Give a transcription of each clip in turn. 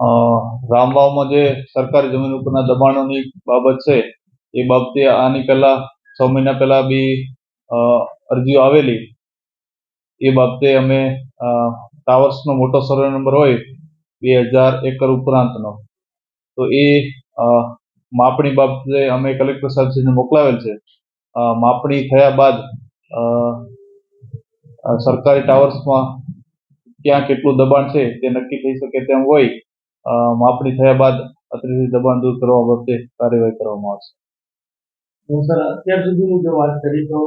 રામવાવમાં જે સરકારી જમીન ઉપરના દબાણોની બાબત છે, એ બાબતે આની પહેલા છ મહિના પહેલા બી અરજીઓ આવેલી. એ બાબતે અમે ટાવર્સનો મોટો સર્વે નંબર હોય, બે હજાર એકર ઉપરાંતનો. તો એ માપણી બાબતે અમે કલેક્ટર સાહેબશ્રીને મોકલાવેલ છે. માપણી થયા બાદ સરકારી ટાવર્સમાં ક્યાં કેટલું દબાણ છે તે નક્કી થઈ શકે તેમ હોય માપણી થયા બાદ અત્રેથી દબાણ દૂર કરવા બાબતે કાર્યવાહી કરવામાં આવશે. સર અત્યાર સુધીની જો વાત કરી તો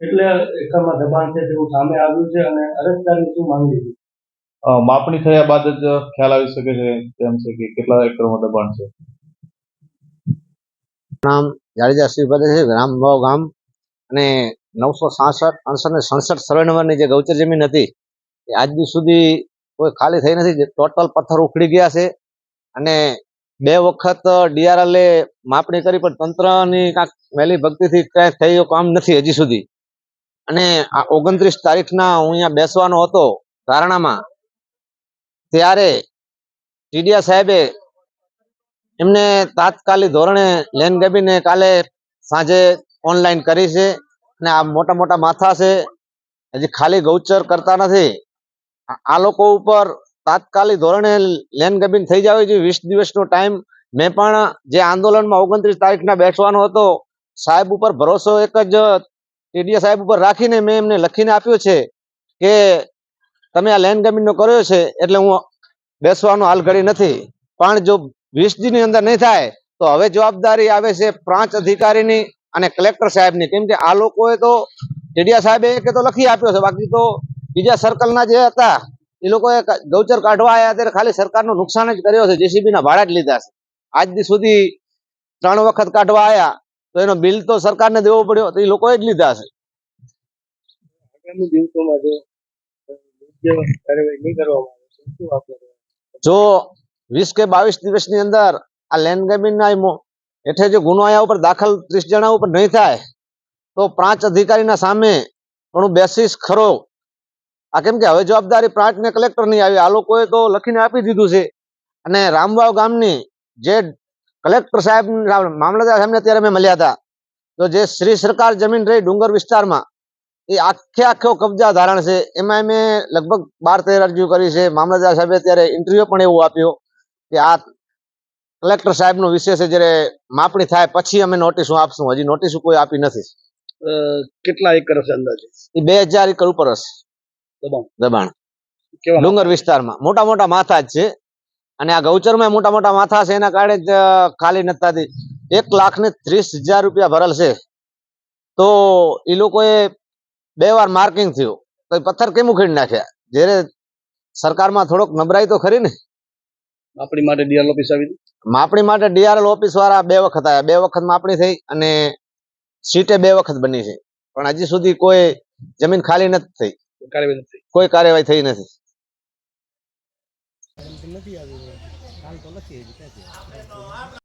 એટલે એકરમાં દબાણ છે તેવું સામે આવ્યું છે અને અરજદારની શું માંગણી છે? માપણી થયા બાદ જ ખ્યાલ આવી શકે છે તેમ છે કે કેટલા એકરમાં દબાણ છે. નામ જાડેજા શ્રીપદે છે રામભાવ ગામ અને નવસો સાસઠ અડસઠ ને સડસઠ સર્વે નંબરની જે ગૌચર જમીન હતી એ આજ સુધી કોઈ ખાલી થઈ નથી. ટોટલ પથ્થર ઉખડી ગયા છે. અને બે વખત ડીઆરએલ એ માપણી કરી, પણ તંત્રની કાંઈક વહેલી ભક્તિથી કાંઈ થયું કામ નથી હજી સુધી. અને આ ઓગણત્રીસ તારીખના હું અહીંયા બેસવાનો હતો ધારણામાં, ત્યારે ટીડીયા સાહેબે એમને તાત્કાલિક ધોરણે લેન ગબીને કાલે સાંજે ઓનલાઈન કરી છે. અને આ મોટા મોટા માથા છે. હજી ખાલી ગૌચર કરતા નથી. આ- લોકો ઉપર તાત્કાલિક ધોરણે લેન ગબીન થઈ જવી જોઈએ વીસ દિવસનો ટાઈમ. મેં પણ જે આંદોલનમાં ઓગણત્રીસ તારીખના બેસવાનો હતો, સાહેબ ઉપર ભરોસો એક જ ટીડીએ સાહેબ ઉપર રાખીને મેં એમને લખીને આપ્યો છે કે તમે આ લેન ગબીનનો કર્યો છે એટલે હું બેસવાનો હાલ ઘડી નથી. પણ જો વીસની અંદર નહીં થાય, તો હવે જવાબદારી આવે છે પ્રાંત અધિકારીની અને કલેક્ટર સાહેબની. કેમ કે આ લોકોએ તો ટીડીયા સાહેબે કે તો લખી આપ્યો છે. બાકી તો બીજા સર્કલના જે હતા એ લોકોએ ગૌચર કાઢવા આવ્યા ત્યારે ખાલી સરકારનું નુકસાન જ કર્યો છે જેસીબી ના ભાડા જ લીધા છે આજ દી સુધી ત્રણ વખત કાઢવા આવ્યા તો એનો બિલ તો સરકારને દેવો પડ્યો તો એ લોકોએ જ લીધા છે આગામી દિવસોમાં જો કાર્યવાહી નહીં કરવામાં આવે શું આપણે જો વીસ કે બાવીસ દિવસની અંદર આ લેન્ડ ગેમિંગના હેઠે જે ગુનો આયા ઉપર દાખલ ત્રીસ જણા ઉપર નહીં થાય તો પાંચ અધિકારીના સામે પણ બેસીસ ખરો. આ કેમ કે હવે જવાબદારી પ્રાંત ને કલેક્ટરની આવી. આ લોકોએ તો લખીને આપી દીધું છે. અને રામવાવ ગામની જે કલેક્ટર સાહેબ મામલતદાર સાહેબને અત્યારે મેં મળ્યા હતા તો જે શ્રી સરકાર જમીન રહી ડુંગર વિસ્તારમાં એ આખે આખો કબજા ધારણ છે. એમાં મેં લગભગ બાર તેર અરજીઓ કરી છે. મામલતદાર સાહેબે અત્યારે ઇન્ટરવ્યુ પણ એવું આપ્યો કે આ કલેક્ટર સાહેબનો વિષય છે જ્યારે માપણી થાય પછી અમે નોટિસો આપશું. હજી નોટિસો કોઈ આપી નથી. કેટલા એકર છે અંદાજે? એ બે હજાર એકર ઉપર હશે. દબાણ. ડુંગર વિસ્તારમાં. મોટા મોટા માથા જ છે. અને આ ગૌચરમાં મોટા મોટા માથા છે એના કારણે જ ખાલી નથી થતી એક લાખ ને ત્રીસ હજાર રૂપિયા ભરેલ છે. તો એ લોકોએ બે વાર માર્કિંગ થયું. તો પથ્થર કેમ ઉખેડી નાખ્યા? જ્યારે સરકારમાં થોડોક નબરાઈ તો ખરી ને. માપણી માટે ડીઆરએલ ઓફિસ આવી માપણી માટે ડીઆરએલ ઓફિસ વાળા બે વખત આવ્યા બે વખત માપણી થઈ અને સીટે બે વખત બની છે. પણ હજી સુધી કોઈ જમીન ખાલી નથી થઈ. કોઈ કાર્યવાહી થઈ નથી.